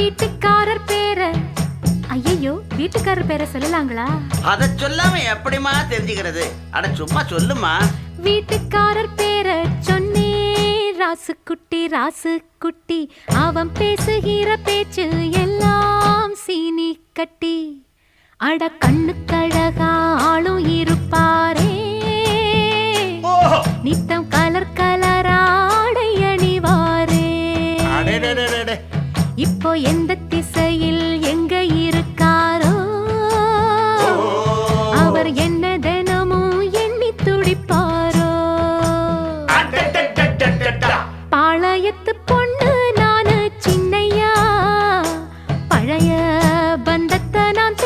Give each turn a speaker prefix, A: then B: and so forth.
A: வீட்டுக்காரர் பேர. ஐயோ வீட்டுக்காரர் பேரை சொல்லலாங்களா?
B: அதை சொல்லாம எப்படிம்மா தெரிஞ்சுக்கிறது? அட சும்மா சொல்லுமா
A: வீட்டுக்காரர் பேர சொன்னே ராசு குட்டி ராசு குட்டி அவன் பேசுகிற பேச்சு எல்லாம் சீனி கட்டி. அட கண்ணு கழகா ஆளும் இருப்பாரே. நித்தம் இப்போ எந்த திசையில் எங்க இருக்காரோ? அவர் என்ன தினமும் எண்ணி துடிப்பாரோ? பாளையத்து பொண்ணு நானு சின்னையா பழைய பந்தத்தை நான்